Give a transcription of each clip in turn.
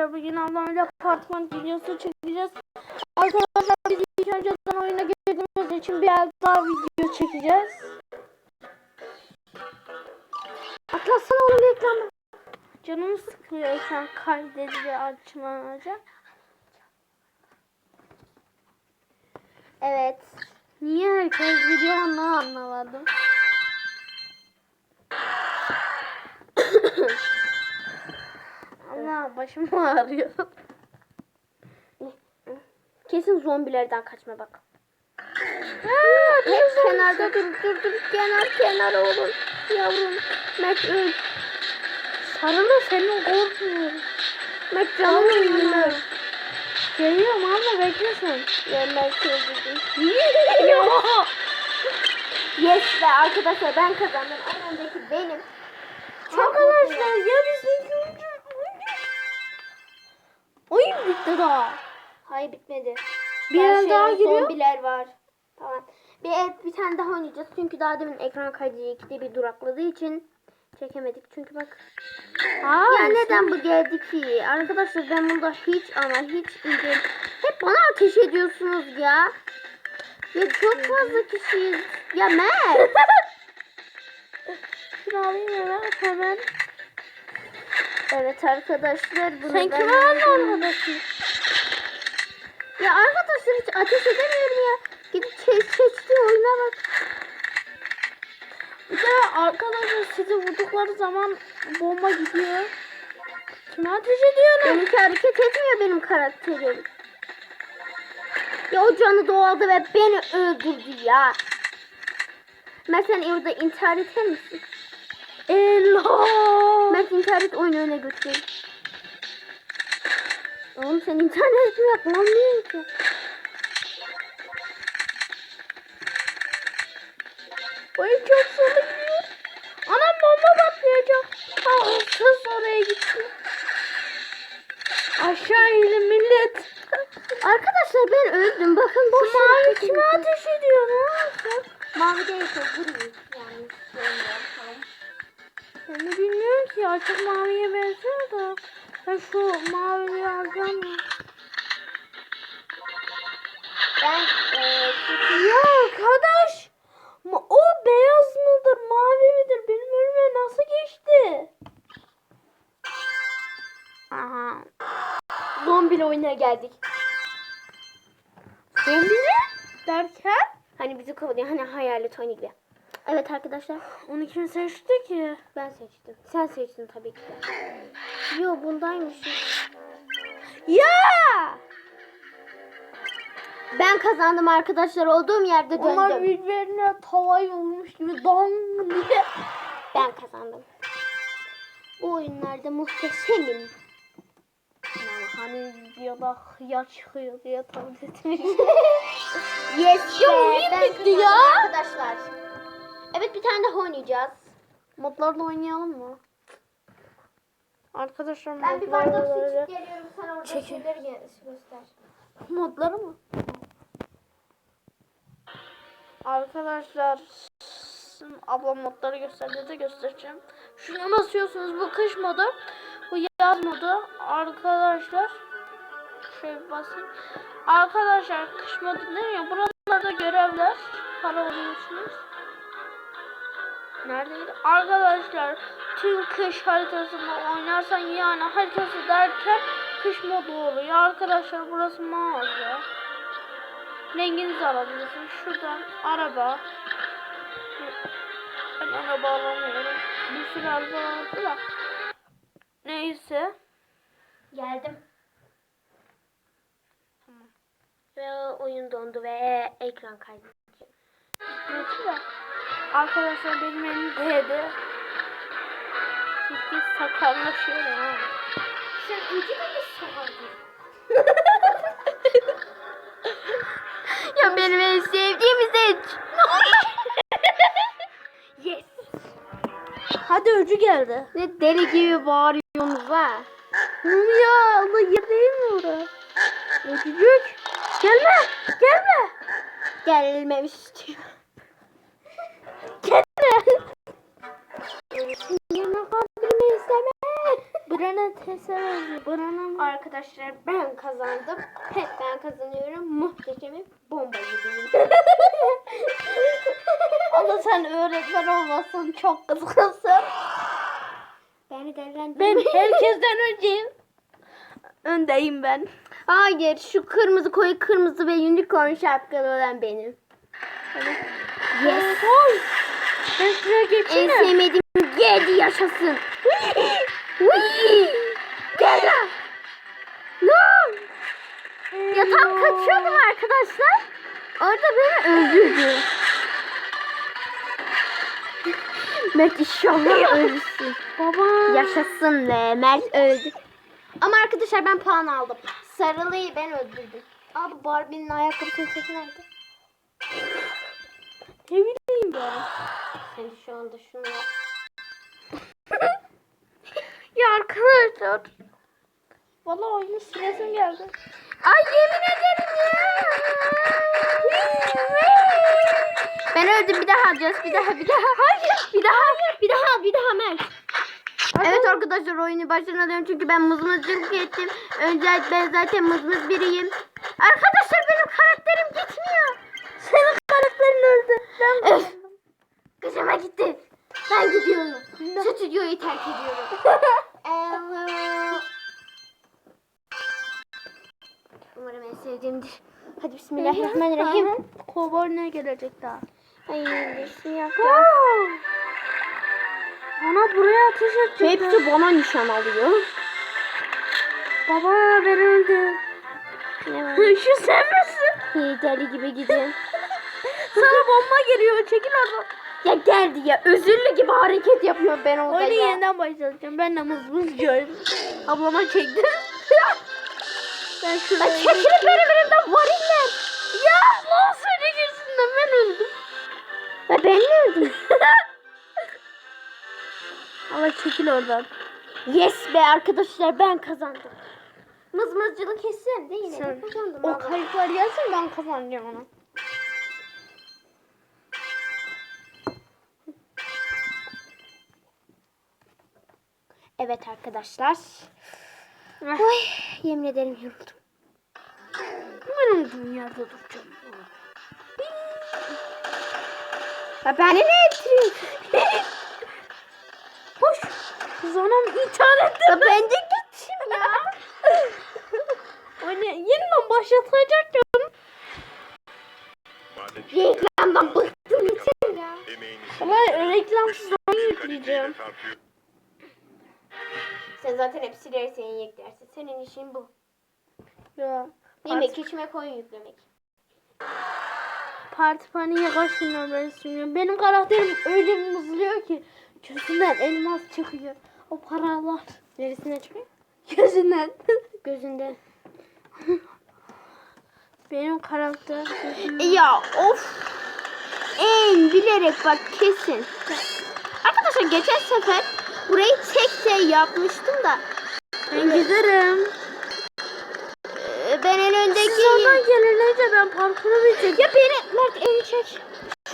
Arkadaşlar bugün ablamla apartman videosu çekeceğiz. Arkadaşlar biz ilk önceden oyuna girdiğimiz için bir el daha video çekeceğiz. Atlasana oğlum ekranı. Canım sıkılıyor ekran kaydedici açmayacak. Evet. Niye herkes video anlamadım. Başım ağrıyor. Kesin zombilerden kaçma bak. Aa, Hep kenarda dur dur dur kenar kenar oğlum. Yavrum. Mert öl. Sarılı senin korkmuyorum. Mert canım ölüyor. Geliyorum ama beklesin. Ya Mert öldürdüm. Yes be arkadaşlar ben kazandım. En öndeki benim. Arkadaşlar ya biz Oyun bitti daha. Hayır bitmedi. Bir el şey daha giriyor. Zombiler var. Tamam. Bir el bir tane daha oynayacağız. Çünkü daha demin ekran kaydı ikide bir durakladığı için çekemedik. Çünkü bak. Aa, Ya neden bu geldi ki? Arkadaşlar ben bunda hiç ama hiç ince. Hep bana ateş ediyorsunuz ya. Ya çok fazla kişiyiz. Ya Mert. Şunu alayım hemen. hemen. Evet arkadaşlar. Bunu Sen ben kime arkadaşım? Ya arkadaşlar hiç ateş edemiyorum ya. Gidip seç seçti oyuna bak. De arkadaşlar sizi vurdukları zaman bomba gidiyor. Kime ateş ediyorsun? Benimki hareket etmiyor benim karakterim. Ya o canı doğaldı ve beni öldürdü ya. Sen orada intihar eder misin? Elo. Mert intihar et oyunu öne götür. Oğlum sen intihar etmiyor kullanmıyorsun ki. Oyun çok gidiyor. Anam bomba patlayacak. Ah, hırsız oraya gitti. Aşağı inin millet. Arkadaşlar ben öldüm. Bakın boş Mavi kime ateş ediyor ne? Mavi değil gri. Yani tamam. Ben de bilmiyorum ki artık maviye benziyor da. Ben şu maviyi alacağım? Ben eee Ya arkadaş. O beyaz mıdır mavi midir benim önüme nasıl geçti? Aha. Zombili oyuna geldik. Zombi derken? Hani bizi kovalıyor. Hani hayalet oyunu gibi. Evet arkadaşlar. Onu kim seçti ki? Ben seçtim. Sen seçtin tabii ki de. Yo bundaymış. Ya! Ben kazandım arkadaşlar. Olduğum yerde Onlar döndüm. birbirine tavayı vurmuş gibi dong diye. Ben kazandım. Bu oyunlarda muhteşemim. Yani hani videoda hıyar çıkıyor diye tahmin etmiş. Yes be, ben kazandım ya. Arkadaşlar. Evet bir tane daha oynayacağız. Modlarla oynayalım mı? Arkadaşlar Ben bir bardak su içip geliyorum. Sen orada Çekin. şeyleri gö- göster. Modları mı? Arkadaşlar ablam modları gösterdi de göstereceğim. Şuna basıyorsunuz bu kış modu. Bu yaz modu. Arkadaşlar şöyle basayım. Arkadaşlar kış modu demiyor. Buralarda görevler. Para alıyorsunuz. Neredeydi? Arkadaşlar tüm kış haritasında oynarsan yani haritası derken kış modu oluyor. Arkadaşlar burası mağaza. Renginizi alabilirsiniz. Şuradan araba. Ben araba alamıyorum. Bir sürü araba vardı da. Neyse. Geldim. Ve oyun dondu ve ekran kaydı. Neyse de. Arkadaşlar benim elim değdi. Ciddi sakarlaşıyor ha. Sen tane sakardın. ya benim en sevdiğim seç. Yes. Hadi öcü geldi. Ne deli gibi bağırıyorsunuz ha. Ya Allah yer değil mi orada? Öcücük. Gelme. Gelme. Gelmemiş diyor. Gelme. Yerine kalbimi isteme. Bu Eren'e tese verdi. Bana mı? Arkadaşlar ben kazandım. Hep ben kazanıyorum. Muhteşemim. Bomba gibiyim. Ama sen öğretmen olmasın çok kızgınsın. Beni dellendirme. Ben herkesten önceyim. Öndeyim ben. Hayır şu kırmızı koyu kırmızı ve unicorn şapkalı olan benim. Yes. Oy. Ben şuraya En geçeyim. sevmediğim geldi yaşasın. Gel lan. No. Ya tam kaçıyordum arkadaşlar. Orada beni öldürdü. Mert inşallah ölürsün. Baba. Yaşasın be Mert öldü. Ama arkadaşlar ben puan aldım. Sarılıyı ben öldürdüm. Abi Barbie'nin ayakkabısını çekin nerede? Ne bileyim ben. Sen şu anda şunu yap. Ya arkadaşlar. Valla oyunu silesim geldi. Ay yemin ederim ya. Ben öldüm bir daha alacağız. Bir daha bir daha. Hayır. Bir daha. Bir daha bir daha Mert. Evet arkadaşlar oyunu baştan alıyorum çünkü ben mızmızcılık ettim. Önce ben zaten mızmız biriyim. Arkadaşlar benim karakterim gitmiyor. Senin karakterin öldü. Ben Öf. Gıcıma gitti. Ben gidiyorum. Stüdyoyu terk ediyorum. Bismillahirrahmanirrahim. Kovboy ne gelecek daha? Ay bismillah. Ana buraya ateş edecek. Hepsi bana nişan alıyor. Baba ben öldüm. Ne var? Şu sen misin? İyi, Deli gibi gidiyorum. Sana bomba geliyor. Çekil oradan. Ya geldi ya. Özürlü gibi hareket yapıyor ben orada Oyunu ya. yeniden başlatacağım. Ben de mızmızcıyım. Ablama çektim. ben şuraya... Ay çekilin benim öldüm? Allah çekil oradan. Yes be arkadaşlar ben kazandım. Mızmızcılık kesin de yine de Sen- kazandım. O ama. kayıplar gelsin ben kazanacağım onu. Evet arkadaşlar. Ah. Oy, yemin ederim yoruldum. Ben olduğum yerde duracağım. Ya beni ne ettiriyorsun? Hoş. Kız anam intihar etti. Ya bence gitsin ya. O ne? Yeniden başlatacak canım. Reklamdan bıktım yeter ya. Ama reklamsız oyun yükleyeceğim. Sen zaten hep silersen yeklersin. Senin işin bu. Ya. Yemek, içmek, oyun yüklemek. Parti paniğe kaç milyon ben sunuyorum. Benim karakterim öyle bir mızlıyor ki gözünden elmas çıkıyor. O paralar. Neresine çıkıyor? Gözünden. Gözünde. Benim karakter. Ya of. En bilerek bak kesin. Arkadaşlar geçen sefer burayı tek şey yapmıştım da Ben giderim. e, ben en öndeki Sonra gelirlerce ben parkuru bitireceğim. Ya beni Mert elini çek.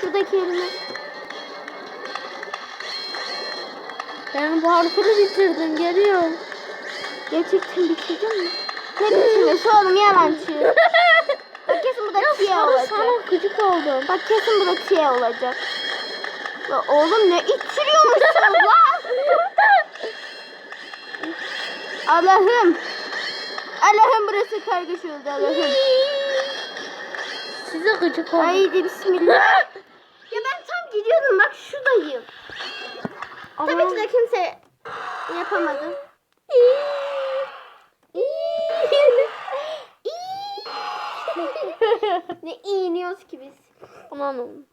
Şuradaki elini. Ben parkuru bitirdim. Geliyorum. Gerçekten bitirdin mi? Ne bitirmesi oğlum yalancı. Bak kesin bu da tiye olacak. sana gıcık oldum. Bak kesin bu da tiye olacak. La oğlum ne ittiriyormuşsun lan? Allah'ım. Allah'ım burası kargaşa oldu Allah'ım. Size gıcık oldum. Haydi bismillah. ya ben tam gidiyordum bak şuradayım. Tabii ki de kimse yapamadı. ne iğniyoruz ki biz. Aman oğlum.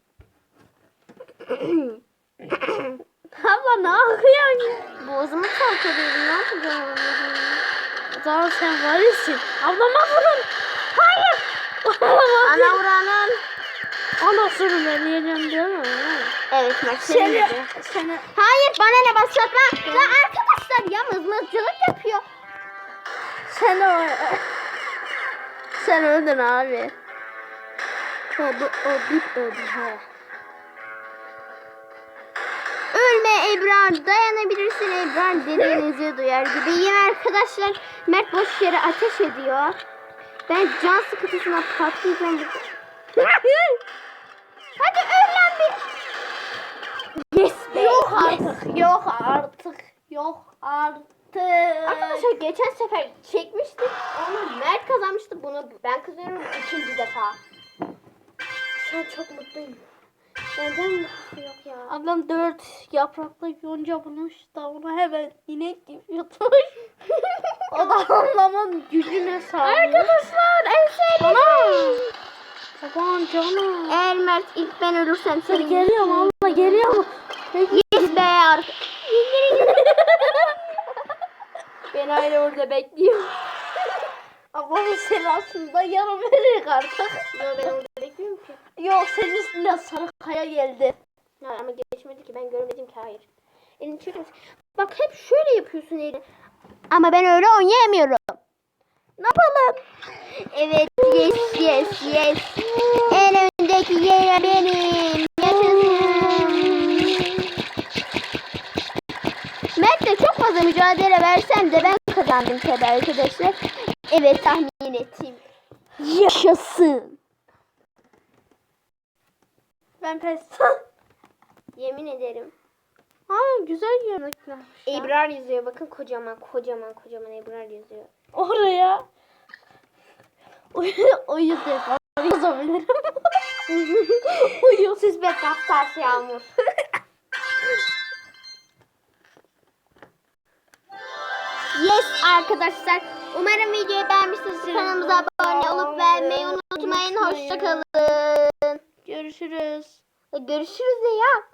Abla ne yapıyorsun? Boğazımı çalkalıyorum ne yapacağım? Zaman sen valisin. Ablama vurun. Hayır. Ana vuranın. Anasını ben yiyeceğim değil mi? Evet bak Seni, seni. seni. Hayır bana ne başlatma. Ya arkadaşlar ya mızmızcılık yapıyor. Sen o... Sen öldün abi. O, bu- o bit öldü he. ölme Ebrar. Dayanabilirsin Ebrar dediğinizi duyar gibiyim arkadaşlar. Mert boş yere ateş ediyor. Ben can sıkıntısına patlayacağım. Hadi öl lan bir. Yes be. Yok yes. artık. Yok artık. Yok artık. Arkadaşlar geçen sefer çekmiştik. Onu Mert kazanmıştı. Bunu ben kazanıyorum ikinci defa. Şu an çok mutluyum. Benden yok ya. Ablam dört yapraklı yonca bulmuş da onu hemen inek gibi yutmuş. o da ablamın gücüne sağlıyor. Arkadaşlar en sevdiğim. Aman canım. Eğer Mert ilk ben ölürsem senin Geliyorum abla geliyorum. Yes be ben hala orada bekliyorum. Ablamın selasında yarım verir artık. Bekliyorum ki. Yok senin üstüne sarı kaya geldi. Ya ama geçmedi ki ben görmedim ki hayır. Elini misin? Bak hep şöyle yapıyorsun elini. Ama ben öyle oynayamıyorum. Ne yapalım? Evet yes yes yes. En öndeki yer benim. Yaşasın. Mert'le çok fazla mücadele versem de ben kazandım tabii arkadaşlar. Evet tahmin ettim. Yaşasın. Ben pes. Yemin ederim. ha güzel yemekler. Ebrar yazıyor. Bakın kocaman kocaman kocaman Ebrar yazıyor. Oraya. Uyu defa yazabilirim. uyu. Siz be kaptas yağmur. yes arkadaşlar. Umarım videoyu beğenmişsiniz. Kanalımıza abone olup beğenmeyi unutmayın. Hoşçakalın. Görüşürüz. Görüşürüz de ya.